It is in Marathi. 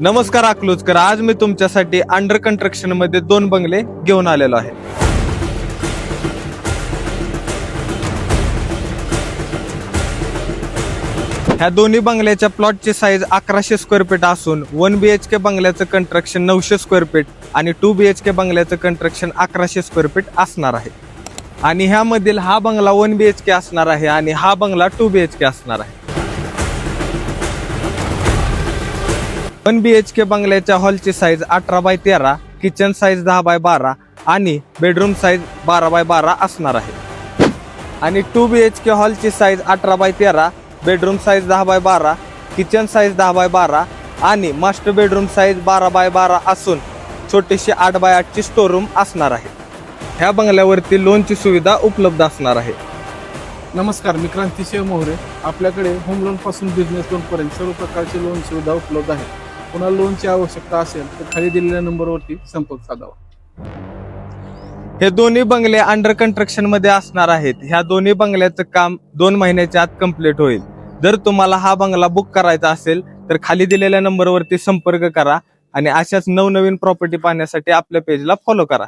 नमस्कार अकलूजकर आज मी तुमच्यासाठी अंडर कन्स्ट्रक्शनमध्ये दोन बंगले घेऊन आलेलो आहे. ह्या दोन्ही बंगल्याच्या प्लॉटची साईज अकराशे स्क्वेअर फीट असून वन बी एच के बंगल्याचं कंस्ट्रक्शन नऊशे स्क्वेअर फीट आणि टू बी एच के बंगल्याचं कंस्ट्रक्शन अकराशे स्क्वेअर फीट असणार आहे. आणि ह्यामधील हा बंगला वन बी एच के असणार आहे आणि हा बंगला टू बी एच के असणार आहे. वन बी एच के बंगल्याच्या हॉलची साईज अठरा बाय तेरा किचन साईज दहा बाय बारा आणि बेडरूम साईज बारा बाय बारा असणार आहे. आणि टू बी एच के हॉलची साईज अठरा बाय तेरा बेडरूम साईज दहा बाय बारा किचन साईज दहा बाय बारा आणि मास्टर बेडरूम साईज बारा बाय बारा असून छोटीशी आठ बाय आठची स्टोरूम असणार आहे. ह्या बंगल्यावरती लोनची सुविधा उपलब्ध असणार आहे. नमस्कार मी क्रांतिशिव मोहरे. आपल्याकडे होम लोनपासून बिझनेस लोनपर्यंत सर्व प्रकारची लोन सुविधा उपलब्ध आहे पुन्हा लोनची आवश्यकता असेल तर खाली दिलेल्या नंबरवरती संपर्क साधावा. हे दोन्ही बंगले अंडर कन्स्ट्रक्शनमध्ये असणार आहेत. ह्या दोन्ही बंगल्याचं काम दोन महिन्याच्या आत कंप्लीट होईल. जर तुम्हाला हा बंगला बुक करायचा असेल तर खाली दिलेल्या नंबरवरती संपर्क करा आणि अशाच नवनवीन प्रॉपर्टी पाहण्यासाठी आपल्या पेजला फॉलो करा.